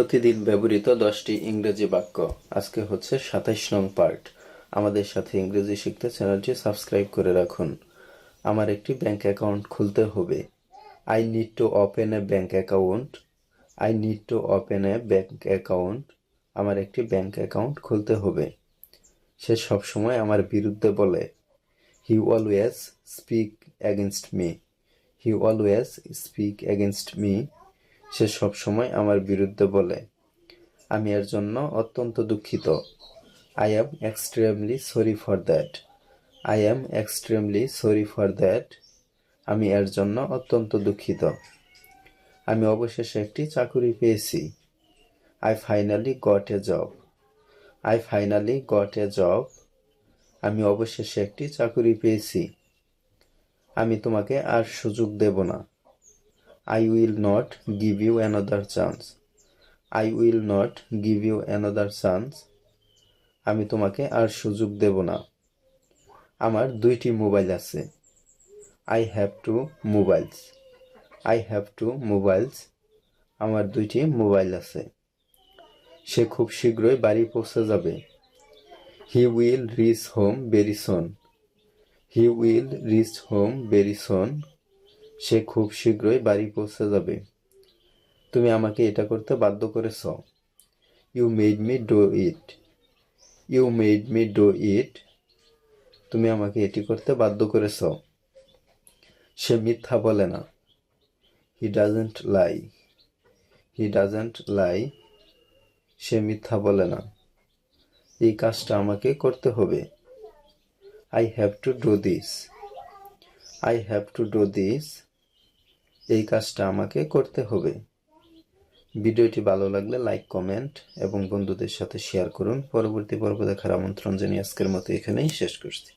প্রতিদিন ব্যবহৃত দশটি ইংরেজি বাক্য। আজকে হচ্ছে সাতাইশ নং পার্ট। আমাদের সাথে ইংরেজি শিখতে চ্যানেলটি সাবস্ক্রাইব করে রাখুন। আমার একটি ব্যাংক অ্যাকাউন্ট খুলতে হবে। I need to open a bank account I need to open a bank account আমার একটি ব্যাংক অ্যাকাউন্ট খুলতে হবে। সে সবসময় আমার বিরুদ্ধে বলে। He always speak against me he always speak against me সে সব সময় আমার বিরুদ্ধে বলে। আমি এর জন্য অত্যন্ত দুঃখিত। I am extremely sorry for that I am extremely sorry for that আমি এর জন্য অত্যন্ত দুঃখিত। আমি অবশেষে একটি চাকুরি পেয়েছি। I finally got a job I finally got a job আমি অবশেষে একটি চাকুরি পেয়েছি। আমি তোমাকে আর সুযোগ দেব না। I will not give you another chance. I will not give you another chance. আমি তোমাকে আর সুযোগ দেব না। আমার দুইটি মোবাইল আছে। I have two mobiles I have two mobiles আমার দুইটি মোবাইল আছে। সে খুব শীঘ্রই বাড়ি পৌঁছে যাবে। He will reach home very soon he will reach home very soon সে খুব শীঘ্রই বাড়ি পৌঁছে যাবে। তুমি আমাকে এটা করতে বাধ্য করেছ। You made me do it you made me do it তুমি আমাকে এটি করতে বাধ্য করেছ। সে মিথ্যা বলে না। He doesn't lie he doesn't লাই সে মিথ্যা বলে না। এই কাজটা আমাকে করতে হবে। I have to do this I have to do this এই কাজটা আমাকে করতে হবে। ভিডিওটি ভালো লাগলে লাইক, কমেন্ট এবং বন্ধুদের সাথে শেয়ার করুন। পরবর্তী পর্ব দেখার আমন্ত্রণ জানিয়ে আজকের মতো এখানেই শেষ করছি।